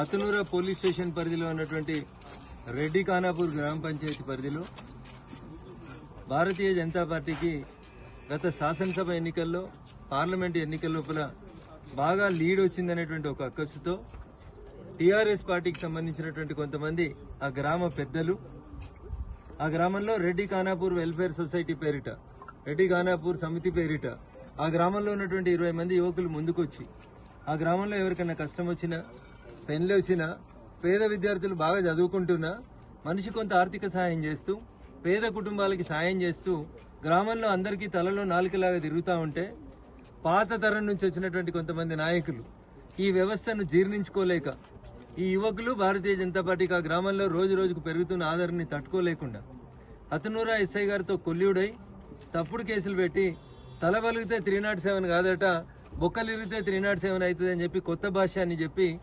అతనూర police station పరిధిలో ఉన్నటువంటి రెడ్డి ఖానాపూర్ గ్రామ పంచాయతీ పరిధిలో భారతీయ జనతా పార్టీకి గత శాసనసభ ఎన్నికల్లో పార్లమెంట్ ఎన్నికల లోపల బాగా లీడ్ వచ్చిందనేటువంటి ఒక అక్కసుతో టీఆర్ఎస్ పార్టీకి సంబంధించినటువంటి కొంతమంది ఆ గ్రామ పెద్దలు ఆ గ్రామంలో రెడ్డి ఖానాపూర్ వెల్ఫేర్ సొసైటీ పేరిట రెడ్డి ఖానాపూర్ సమితి పేరిట ఆ గ్రామంలో ఉన్నటువంటి ఇరవై మంది యువకులు ముందుకొచ్చి ఆ గ్రామంలో ఎవరికైనా కష్టం వచ్చినా పెన్లు వచ్చినా పేద విద్యార్థులు బాగా చదువుకుంటున్నా మనిషి కొంత ఆర్థిక సహాయం చేస్తూ పేద కుటుంబాలకి సాయం చేస్తూ గ్రామంలో అందరికీ తలలో నాలుకలాగా తిరుగుతూ ఉంటే పాత తరం నుంచి వచ్చినటువంటి కొంతమంది నాయకులు ఈ వ్యవస్థను జీర్ణించుకోలేక ఈ యువకులు భారతీయ జనతా పార్టీకి ఆ గ్రామంలో రోజు రోజుకు పెరుగుతున్న ఆదరణని తట్టుకోలేకుండా అతనూరా ఎస్ఐ గారితో కొల్లుడై తప్పుడు కేసులు పెట్టి తల పలిగితే త్రీ నాట్ సెవెన్ కాదట బొక్కలిరిగితే త్రీ నాట్ సెవెన్ అవుతుంది అని చెప్పి కొత్త భాష అని చెప్పి